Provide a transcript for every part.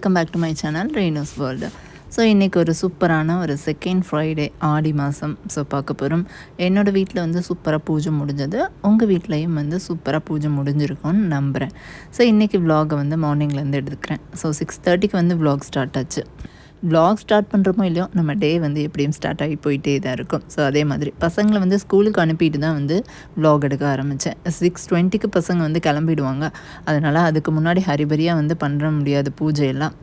Welcome back to my channel Rainos world so இன்றைக்கி ஒரு சூப்பரான ஒரு செகண்ட் ஃப்ரைடே ஆடி மாதம் ஸோ பார்க்க போகிறோம் என்னோடய வீட்டில் வந்து சூப்பராக பூஜை முடிஞ்சது. உங்கள் வீட்லேயும் வந்து சூப்பராக பூஜை முடிஞ்சிருக்கும்னு நம்புகிறேன் ஸோ இன்றைக்கி விலாகை வந்து மார்னிங்லேருந்து எடுத்துக்கிறேன். ஸோ சிக்ஸ் தேர்ட்டிக்கு வந்து விலாக் ஸ்டார்ட் ஆச்சு. வ்ளாக் ஸ்டார்ட் பண்ணுறோமோ இல்லையோ நம்ம டே வந்து எப்படியும் ஸ்டார்ட் ஆகி போயிட்டே தான் இருக்கும். ஸோ அதே மாதிரி பசங்களை வந்து ஸ்கூலுக்கு அனுப்பிட்டு தான் வந்து ப்ளாக் எடுக்க ஆரம்பித்தேன் சிக்ஸ் டுவெண்ட்டிக்கு பசங்க வந்து கிளம்பிடுவாங்க. அதனால் அதுக்கு முன்னாடி ஹரிபரியாக வந்து பண்ணுற முடியாது பூஜையெல்லாம்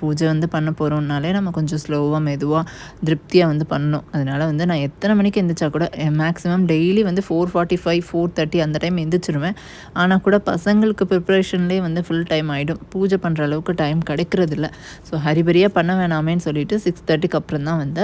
பூஜை வந்து பண்ண போகிறோம்னாலே நம்ம கொஞ்சம் ஸ்லோவாக மெதுவாக திருப்தியாக வந்து பண்ணணும். அதனால் வந்து நான் எத்தனை மணிக்கு எந்திரிச்சா கூட மேக்ஸிமம் டெய்லி வந்து four forty five four thirty அந்த டைம் எந்திரிச்சிருவேன். ஆனால் கூட பசங்களுக்கு ப்ரிப்ரேஷன்லேயே வந்து ஃபுல் டைம் ஆகிடும் பூஜை பண்ணுற அளவுக்கு டைம் கிடைக்கிறதில்ல. ஸோ ஹரிபரியாக பண்ண வேணாமேன்னு சொல்லிட்டு சிக்ஸ் தேர்ட்டிக்கு அப்புறம் தான் வந்து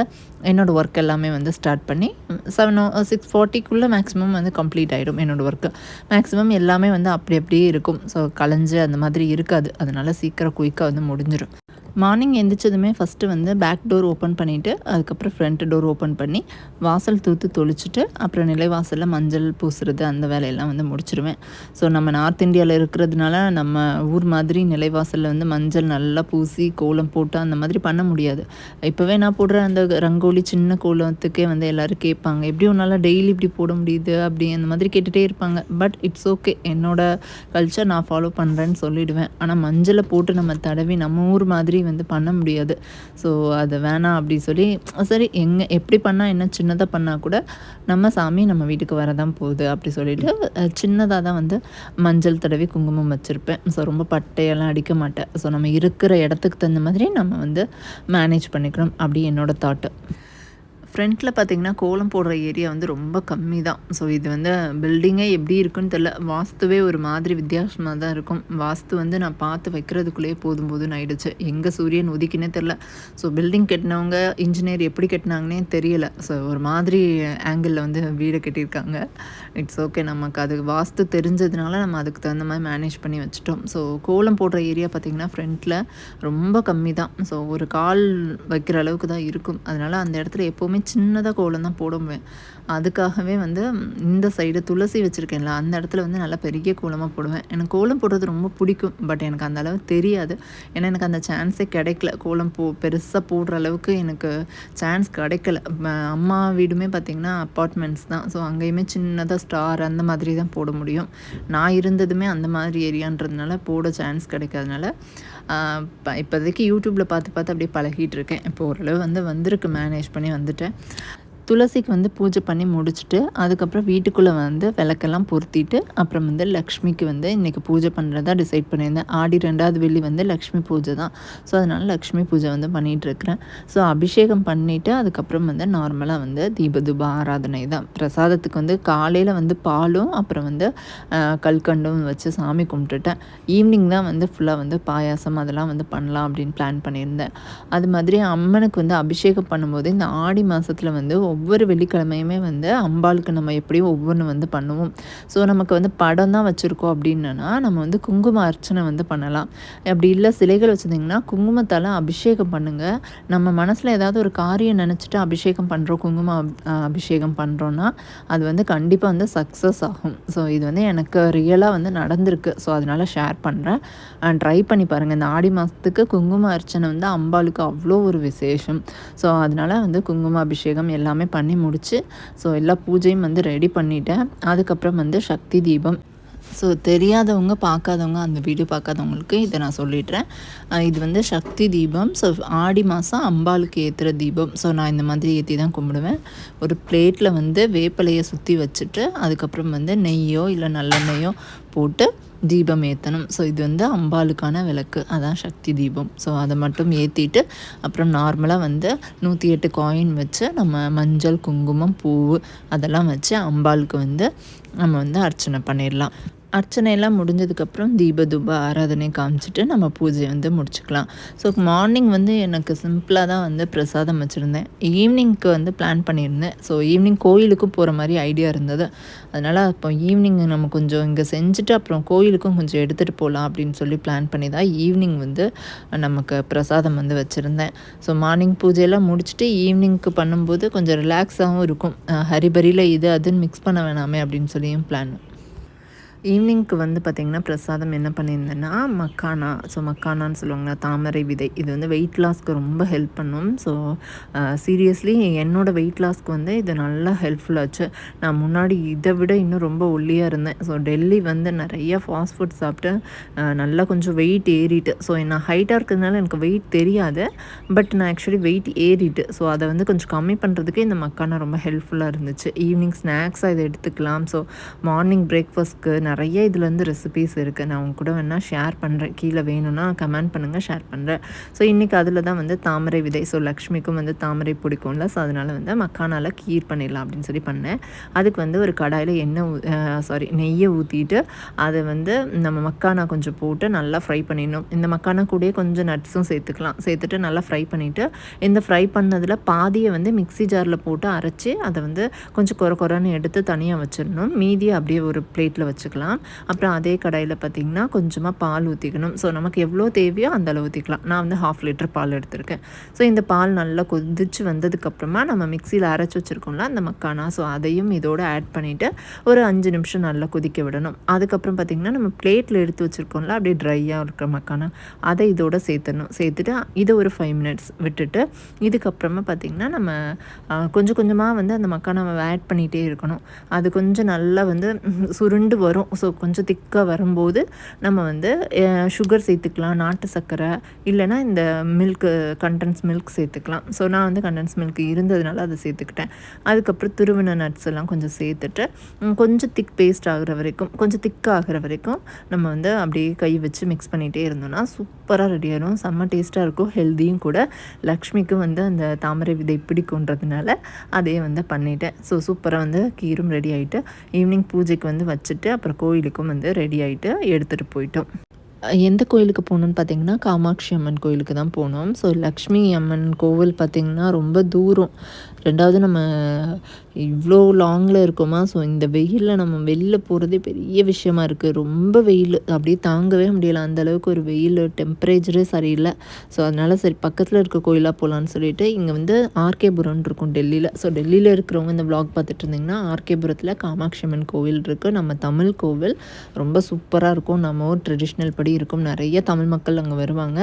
என்னோடய ஒர்க் எல்லாமே வந்து ஸ்டார்ட் பண்ணி செவன் சிக்ஸ் ஃபார்ட்டிக்குள்ளே மேக்ஸிமம் வந்து கம்ப்ளீட் ஆகிடும் என்னோடய ஒர்க்கு மேக்ஸிமம் எல்லாமே வந்து அப்படி அப்படியே இருக்கும். ஸோ கலைஞ்சு அந்த மாதிரி இருக்காது. அதனால் சீக்கிரம் குயிக்காக வந்து முடிஞ்சிடும் மார்னிங் எந்திரிச்சதுமே ஃபஸ்ட்டு வந்து பேக் டோர் ஓப்பன் பண்ணிவிட்டு அதுக்கப்புறம் ஃப்ரண்ட் டோர் ஓப்பன் பண்ணி வாசல் தூத்து தொளிச்சுட்டு அப்புறம் நிலைவாசலில் மஞ்சள் பூசுறது அந்த வேலையெல்லாம் வந்து முடிச்சிருவேன். ஸோ நம்ம நார்த் இந்தியாவில் இருக்கிறதுனால நம்ம ஊர் மாதிரி நிலைவாசலில் வந்து மஞ்சள் நல்லா பூசி கோலம் போட்டு அந்த மாதிரி பண்ண பண்ண முடியாது. இப்போவே நான் போடுற அந்த ரங்கோலி சின்ன கோலத்துக்கே வந்து எல்லோரும் கேட்பாங்க. எப்படி உன்னால் டெய்லி இப்படி போட முடியுது? அப்படி அந்த மாதிரி கேட்டுகிட்டே இருப்பாங்க. பட் இட்ஸ் ஓகே என்னோடய கல்ச்சர் நான் ஃபாலோ பண்ணுறேன்னு சொல்லிவிடுவேன் ஆனால் மஞ்சளை போட்டு நம்ம தடவி நம்ம ஊர் மாதிரி வந்து பண்ண முடியாது. ஸோ அதை வேணாம் அப்படி சொல்லி சரி எங்கே எப்படி பண்ணால் என்ன சின்னதாக பண்ணால் கூட நம்ம சாமி நம்ம வீட்டுக்கு வரதான் போகுது அப்படி சொல்லிட்டு சின்னதாக தான் வந்து மஞ்சள் தடவி குங்குமம் வச்சுருப்பேன். ஸோ ரொம்ப பட்டையெல்லாம் அடிக்க மாட்டேன். ஸோ நம்ம இருக்கிற இடத்துக்கு தகுந்த மாதிரி நம்ம வந்து மேனேஜ் பண்ணிக்கணும். அப்படி என்னோடய தாட்டு ஃப்ரண்ட்டில் பார்த்திங்கன்னா கோலம் போடுற ஏரியா வந்து ரொம்ப கம்மி தான் ஸோ இது வந்து பில்டிங்கே எப்படி இருக்குன்னு தெரில வாஸ்துவே ஒரு மாதிரி வித்தியாசமாக தான் இருக்கும். வாஸ்து வந்து நான் பார்த்து வைக்கிறதுக்குள்ளேயே போதும் போதுன்னு ஆயிடுச்சு. எங்கே சூரியன் உதிக்கினே தெரில ஸோ பில்டிங் கட்டினவங்க இன்ஜினியர் எப்படி கட்டினாங்கன்னே தெரியல. ஸோ ஒரு மாதிரி ஆங்கிளில் வந்து வீடை கட்டியிருக்காங்க. இட்ஸ் ஓகே நமக்கு அது வாஸ்து தெரிஞ்சதுனால நம்ம அதுக்கு தகுந்த மாதிரி மேனேஜ் பண்ணி வச்சுட்டோம். ஸோ கோலம் போடுற ஏரியா பார்த்திங்கன்னா ஃப்ரண்ட்டில் ரொம்ப கம்மி தான் ஸோ ஒரு கால் வைக்கிற அளவுக்கு தான் இருக்கும். அதனால் அந்த இடத்துல எப்போவுமே சின்னதாக கோலம் தான் போடுவேன். அதுக்காகவே வந்து இந்த சைடு துளசி வச்சுருக்கேன்ல அந்த இடத்துல வந்து நல்லா பெரிய கோலமாக போடுவேன். எனக்கு கோலம் போடுறது ரொம்ப பிடிக்கும் பட் எனக்கு அந்த அளவு தெரியாது. ஏன்னா எனக்கு அந்த சான்ஸே கிடைக்கல. கோலம் போ பெருசாக போடுற அளவுக்கு எனக்கு சான்ஸ் கிடைக்கல. அம்மா வீடுமே பார்த்திங்கன்னா அப்பார்ட்மெண்ட்ஸ் தான். ஸோ அங்கேயுமே சின்னதாக ஸ்டார் அந்த மாதிரி தான் போட முடியும். நான் இருந்ததுமே அந்த மாதிரி ஏரியான்றதுனால போட சான்ஸ் கிடைக்காதனால இப்போதைக்கு யூடியூப்பில் பார்த்து பார்த்து அப்படியே பழகிட்டு இருக்கேன். இப்போ ஓரளவு வந்து வந்திருக்கு. மேனேஜ் பண்ணி வந்துட்டேன். துளசிக்கு வந்து பூஜை பண்ணி முடிச்சுட்டு அதுக்கப்புறம் வீட்டுக்குள்ளே வந்து விளக்கெல்லாம் பொருத்திட்டு அப்புறம் வந்து லக்ஷ்மிக்கு வந்து இன்றைக்கி பூஜை பண்ணுறதா டிசைட் பண்ணியிருந்தேன். ஆடி ரெண்டாவது வெள்ளி வந்து லக்ஷ்மி பூஜை தான். ஸோ அதனால் லக்ஷ்மி பூஜை வந்து பண்ணிகிட்ருக்கிறேன் ஸோ அபிஷேகம் பண்ணிவிட்டு அதுக்கப்புறம் வந்து நார்மலாக வந்து தீபதுப ஆராதனை தான். பிரசாதத்துக்கு வந்து காலையில் வந்து பாலும் அப்புறம் வந்து கல்கண்டும் வச்சு சாமி கும்பிட்டுட்டேன். ஈவினிங் தான் வந்து ஃபுல்லாக வந்து பாயாசம் அதெல்லாம் வந்து பண்ணலாம் அப்படின்னு பிளான் பண்ணியிருந்தேன். அது மாதிரி அம்மனுக்கு வந்து அபிஷேகம் பண்ணும்போது இந்த ஆடி மாதத்தில் வந்து ஒவ்வொரு வெள்ளிக்கிழமையுமே வந்து அம்பாளுக்கு நம்ம எப்படியும் ஒவ்வொன்று வந்து பண்ணுவோம். ஸோ நமக்கு வந்து படம் தான் வச்சுருக்கோம் அப்படின்னா நம்ம வந்து குங்கும அர்ச்சனை வந்து பண்ணலாம். அப்படி இல்லை சிலைகள் வச்சுருந்திங்கன்னா குங்குமத்தால் அபிஷேகம் பண்ணுங்கள் நம்ம மனசில் ஏதாவது ஒரு காரியம் நினச்சிட்டு அபிஷேகம் பண்ணுறோம் குங்கும அபிஷேகம் பண்ணுறோன்னா அது வந்து கண்டிப்பாக வந்து சக்ஸஸ் ஆகும். ஸோ இது வந்து எனக்கு ரியலாக வந்து நடந்திருக்கு. ஸோ அதனால் ஷேர் பண்ணுறேன் ட்ரை பண்ணி பாருங்கள் இந்த ஆடி மாதத்துக்கு குங்கும அர்ச்சனை வந்து அம்பாளுக்கு அவ்வளோ ஒரு விசேஷம். ஸோ அதனால் வந்து குங்கும அபிஷேகம் எல்லாமே எல்லாமே பண்ணி முடிச்சு ஸோ எல்லா பூஜையும் வந்து ரெடி பண்ணிட்டேன். அதுக்கப்புறம் வந்து சக்தி தீபம். ஸோ தெரியாதவங்க பார்க்காதவங்க அந்த வீடியோ பார்க்காதவங்களுக்கு இதை நான் சொல்லிடுறேன். இது வந்து சக்தி தீபம். ஸோ ஆடி மாதம் அம்பாளுக்கு ஏற்றுற தீபம். ஸோ நான் இந்த மாதிரி ஏற்றி தான் கும்பிடுவேன். ஒரு பிளேட்டில் வந்து வேப்பிலையை சுற்றி வச்சுட்டு அதுக்கப்புறம் வந்து நெய்யோ இல்லை நல்லெண்ணெய்யோ போட்டு தீபம் ஏற்றணும் ஸோ இது வந்து அம்பாளுக்கான விளக்கு. அதான் சக்தி தீபம். ஸோ அதை மட்டும் ஏற்றிட்டு அப்புறம் நார்மலாக வந்து நூற்றி எட்டு காயின் வச்சு நம்ம மஞ்சள் குங்குமம் பூ அதெல்லாம் வச்சு அம்பாளுக்கு வந்து நம்ம வந்து அர்ச்சனை பண்ணிடலாம். அர்ச்சனையெல்லாம் முடிஞ்சதுக்கப்புறம் தீப தூப ஆராதனை காமிச்சிட்டு நம்ம பூஜை வந்து முடிச்சுக்கலாம். ஸோ மார்னிங் வந்து எனக்கு சிம்பிளாக தான் வந்து பிரசாதம் வச்சுருந்தேன். ஈவினிங்க்கு வந்து பிளான் பண்ணியிருந்தேன். ஸோ ஈவினிங் கோயிலுக்கும் போகிற மாதிரி ஐடியா இருந்தது. அதனால் அப்போ ஈவினிங் நம்ம கொஞ்சம் இங்கே செஞ்சுட்டு அப்புறம் கோயிலுக்கும் கொஞ்சம் எடுத்துகிட்டு போகலாம் அப்படின்னு சொல்லி பிளான் பண்ணி தான் ஈவினிங் வந்து நமக்கு பிரசாதம் வந்து வச்சுருந்தேன். ஸோ மார்னிங் பூஜையெல்லாம் முடிச்சுட்டு ஈவினிங்க்கு பண்ணும்போது கொஞ்சம் ரிலாக்ஸாகவும் இருக்கும். ஹரிபரியில் இது அதுன்னு மிக்ஸ் பண்ண வேணாமே அப்படின்னு சொல்லியும் பிளான் ஈவினிங்க்கு வந்து பார்த்திங்கன்னா பிரசாதம் என்ன பண்ணியிருந்தேன்னா மக்கானா ஸோ மக்கானான்னு சொல்லுவாங்களா தாமரை விதை. இது வந்து வெயிட் லாஸ்க்கு ரொம்ப ஹெல்ப் பண்ணும். ஸோ சீரியஸ்லி என்னோடய வெயிட் லாஸ்க்கு வந்து இது நல்லா ஹெல்ப்ஃபுல்லாச்சு நான் முன்னாடி இதை விட இன்னும் ரொம்ப ஒல்லியாக இருந்தேன். ஸோ டெல்லி வந்து நிறைய ஃபாஸ்ட் ஃபுட் சாப்பிட்டு நல்லா கொஞ்சம் வெயிட் ஏறிட்டு. ஸோ நான் ஹைட்டாக இருக்கிறதுனால எனக்கு வெயிட் தெரியாது. பட் நான் ஆக்சுவலி வெயிட் ஏறிட்டு. ஸோ அதை வந்து கொஞ்சம் கம்மி பண்ணுறதுக்கு இந்த மக்கானா ரொம்ப ஹெல்ப்ஃபுல்லாக இருந்துச்சு. ஈவினிங் ஸ்நாக்ஸாக இதை எடுத்துக்கலாம். ஸோ மார்னிங் பிரேக்ஃபாஸ்ட்க்கு நிறைய இதுலேருந்து ரெசிபீஸ் இருக்குது நான் உங்க கூட வேணால் ஷேர் பண்ணுறேன் கீழே வேணும்னா கமெண்ட் பண்ணுங்கள் ஷேர் பண்ணுறேன் ஸோ இன்றைக்கி அதில் தான் வந்து தாமரை விதை. ஸோ லக்ஷ்மிக்கும் வந்து தாமரை பிடிக்கும்ல. ஸோ அதனால் வந்து மக்கானால் கீர் பண்ணிடலாம் அப்படின்னு சொல்லி பண்ணேன். அதுக்கு வந்து ஒரு கடாயில் எண்ணெய் சாரி நெய்யை ஊற்றிட்டு அதை வந்து நம்ம மக்கானா கொஞ்சம் போட்டு நல்லா ஃப்ரை பண்ணிடணும். இந்த மக்கானா கூட கொஞ்சம் நட்ஸும் சேர்த்துக்கலாம். சேர்த்துட்டு நல்லா ஃப்ரை பண்ணிவிட்டு இந்த ஃப்ரை பண்ணதில் பாதியை வந்து மிக்சி ஜாரில் போட்டு அரைச்சி அதை வந்து கொஞ்சம் குறை குறைன்னு எடுத்து தனியாக வச்சிடணும். மீதியை அப்படியே ஒரு பிளேட்டில் வச்சுக்கலாம். ஊற்றிக்கலாம். அப்புறம் அதே கடாயில் பார்த்திங்கன்னா கொஞ்சமாக பால் ஊற்றிக்கணும். ஸோ நமக்கு எவ்வளோ தேவையோ அந்த அளவு ஊற்றிக்கலாம். நான் வந்து ஹாஃப் லிட்டர் பால் எடுத்திருக்கேன். ஸோ இந்த பால் நல்லா கொதிச்சு வந்ததுக்கப்புறமா நம்ம மிக்சியில் அரைச்சி வச்சுருக்கோம்ல அந்த மக்கானா. ஸோ அதையும் இதோடு ஆட் பண்ணிவிட்டு ஒரு அஞ்சு நிமிஷம் நல்லா கொதிக்க விடணும். அதுக்கப்புறம் பார்த்திங்கன்னா நம்ம பிளேட்டில் எடுத்து வச்சுருக்கோம்ல அப்படியே ட்ரையாக இருக்கிற மக்கானா அதை இதோட சேர்த்துடணும். சேர்த்துட்டு இதை ஒரு ஃபைவ் மினிட்ஸ் விட்டுட்டு இதுக்கப்புறமா பார்த்திங்கன்னா நம்ம கொஞ்சம் கொஞ்சமாக வந்து அந்த மக்கானாவை ஆட் பண்ணிகிட்டே இருக்கணும். அது கொஞ்சம் நல்லா வந்து சுருண்டு வரும். ஸோ கொஞ்சம் திக்காக வரும்போது நம்ம வந்து சுகர் சேர்த்துக்கலாம் நாட்டு சர்க்கரை இல்லைனா இந்த மில்க்கு கண்டன்ஸ் மில்க் சேர்த்துக்கலாம். ஸோ நான் வந்து கண்டன்ஸ் மில்க் இருந்ததுனால அதை சேர்த்துக்கிட்டேன். அதுக்கப்புறம் துருவின நட்ஸ் எல்லாம் கொஞ்சம் சேர்த்துட்டு கொஞ்சம் திக் பேஸ்ட் ஆகிற வரைக்கும் கொஞ்சம் திக்காக ஆகிற வரைக்கும் நம்ம வந்து அப்படியே கை வச்சு மிக்ஸ் பண்ணிகிட்டே இருந்தோம்னா சூப்பராக ரெடி ஆகிடும் செம்ம டேஸ்ட்டாக இருக்கும். ஹெல்த்தியும் கூட. லக்ஷ்மிக்கும் வந்து அந்த தாமரை விதை பிடிக்குன்றதுனால அதே வந்து பண்ணிட்டேன். ஸோ சூப்பராக வந்து கீரும் ரெடி ஆகிட்டு ஈவினிங் பூஜைக்கு வந்து வச்சுட்டு அப்புறம் கோயிலுக்கும் வந்து ரெடி ஆகிட்டு எடுத்துகிட்டு போயிட்டோம். எந்த கோயிலுக்கு போகணுன்னு பார்த்தீங்கன்னா காமாட்சி அம்மன் கோயிலுக்கு தான் போனோம். ஸோ லக்ஷ்மி அம்மன் கோவில் பார்த்திங்கன்னா ரொம்ப தூரம். ரெண்டாவது நம்ம இவ்வளோ லாங்கில் இருக்கோமா? ஸோ இந்த வெயிலில் நம்ம வெளில போகிறதே பெரிய விஷயமா இருக்குது ரொம்ப வெயில். அப்படியே தாங்கவே முடியல. அந்தளவுக்கு ஒரு வெயில் டெம்பரேச்சரே சரியில்லை. ஸோ அதனால் சரி பக்கத்தில் இருக்க கோயிலாக போகலான்னு சொல்லிட்டு இங்கே வந்து ஆர்கேபுரம் இருக்கும் டெல்லியில். ஸோ டெல்லியில் இருக்கிறவங்க இந்த வ்ளாக் பார்த்துட்டு இருந்திங்கன்னா ஆர்கேபுரத்தில் காமாட்சி அம்மன் கோவில் இருக்குது நம்ம தமிழ் கோவில் ரொம்ப சூப்பராக இருக்கும். நம்ம ஊர் ட்ரெடிஷ்னல் படி இருக்கும். நிறைய தமிழ் மக்கள் அங்கே வருவாங்க.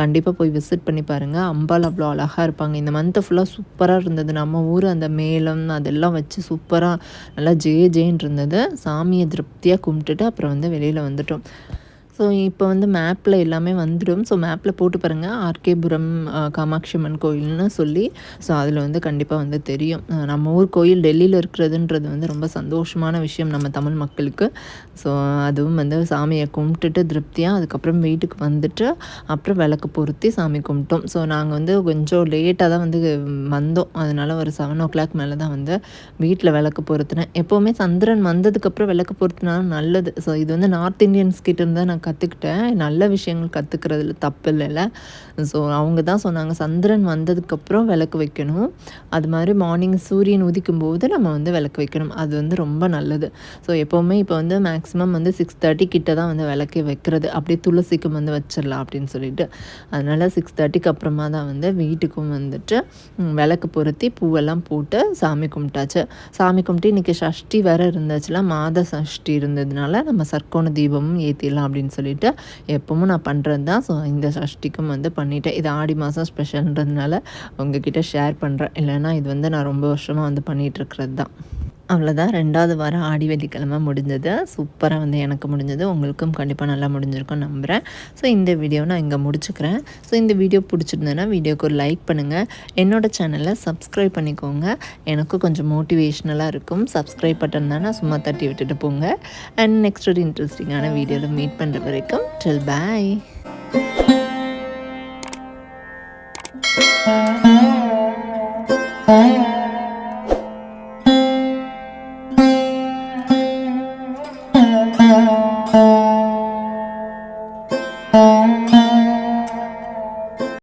கண்டிப்பாக போய் விசிட் பண்ணி பாருங்கள் அம்பாள் அவ்வளோ அழகாக இருப்பாங்க. இந்த மந்த்து ஃபுல்லாக சூப்பராக இருந்தது. நம்ம ஊர் அந்த மேளம் எல்லாம் வச்சு சூப்பராக நல்லா ஜே ஜேன்னு இருந்தது. சாமியை திருப்தியாக கும்பிட்டுட்டு அப்புறம் வந்து வெளியில் வந்துட்டோம். ஸோ இப்போ வந்து மேப்பில் எல்லாமே வந்துடும் ஸோ மேப்பில் போட்டு பாருங்கள் ஆர்கேபுரம் காமாட்சி அம்மன் கோயில்னு சொல்லி. ஸோ அதில் வந்து கண்டிப்பாக வந்து தெரியும். நம்ம ஊர் கோயில் டெல்லியில் இருக்கிறதுன்றது வந்து ரொம்ப சந்தோஷமான விஷயம் நம்ம தமிழ் மக்களுக்கு. ஸோ அதுவும் வந்து சாமியை கும்பிட்டுட்டு திருப்தியாக அதுக்கப்புறம் வீட்டுக்கு வந்துட்டு அப்புறம் விளக்கு பொருத்தி சாமி கும்பிட்டோம். ஸோ நாங்கள் வந்து கொஞ்சம் லேட்டாக தான் வந்து வந்தோம். அதனால் ஒரு செவன் ஓ கிளாக் மேலே தான் வந்து வீட்டில் விளக்கு பொருத்தினேன். எப்போவுமே சந்திரன் வந்ததுக்கப்புறம் விளக்கு பொருத்தினாலும் நல்லது. ஸோ இது வந்து நார்த் இந்தியன்ஸ் கிட்ட இருந்தால் நான் கற்றுக்கிட்டேன் நல்ல விஷயங்கள் கற்றுக்கிறதுல தப்பு இல்லைல்ல ஸோ அவங்க தான் சொன்னாங்க சந்திரன் வந்ததுக்கப்புறம் விளக்கு வைக்கணும். அது மாதிரி மார்னிங் சூரியன் உதிக்கும் போது நம்ம வந்து விளக்கு வைக்கணும். அது வந்து ரொம்ப நல்லது. ஸோ எப்போவுமே இப்போ வந்து மேக்ஸிமம் வந்து சிக்ஸ் தேர்ட்டி கிட்ட தான் வந்து விளக்கே வைக்கிறது. அப்படியே துளசிக்கும் வந்து வச்சிடலாம் அப்படின்னு சொல்லிட்டு. அதனால் சிக்ஸ் தேர்ட்டிக்கு அப்புறமா தான் வந்து வீட்டுக்கும் வந்துட்டு விளக்கு பொருத்தி பூவெல்லாம் போட்டு சாமி கும்பிட்டாச்சு. சாமி கும்பிட்டு இன்றைக்கி சஷ்டி வேறு இருந்துச்சுலாம் மாத சஷ்டி இருந்ததுனால நம்ம சர்க்கோண தீபமும் ஏற்றிடலாம் அப்படின்னு சொல்லிட்டு எப்பவும் நான் பண்ணுறது தான். ஸோ இந்த சஷ்டிக்கும் வந்து பண்ணிட்டேன். இது ஆடி மாதம் ஸ்பெஷல்ன்றதுனால உங்ககிட்ட ஷேர் பண்ணுறேன் இல்லைன்னா இது வந்து நான் ரொம்ப வருஷமாக வந்து பண்ணிகிட்ருக்கிறது தான். அவ்வளோதான் ரெண்டாவது வாரம் ஆடி வெள்ளிக்கிழமை முடிஞ்சது. சூப்பராக வந்து எனக்கு முடிஞ்சது. உங்களுக்கும் கண்டிப்பாக நல்லா முடிஞ்சிருக்கும் நம்புகிறேன் ஸோ இந்த வீடியோ நான் இங்கே முடிச்சுக்கிறேன். ஸோ இந்த வீடியோ பிடிச்சிருந்தேன்னா வீடியோக்கு ஒரு லைக் பண்ணுங்கள் என்னோடய சேனலை சப்ஸ்கிரைப் பண்ணிக்கோங்க. எனக்கும் கொஞ்சம் மோட்டிவேஷ்னலாக இருக்கும். சப்ஸ்கிரைப் பட்டன் தான் நான் சும்மா தட்டி விட்டுட்டு போங்க. அண்ட் நெக்ஸ்ட் ஒரு இன்ட்ரெஸ்டிங்கான வீடியோவில் மீட் பண்ணுற வரைக்கும் டில் பாய்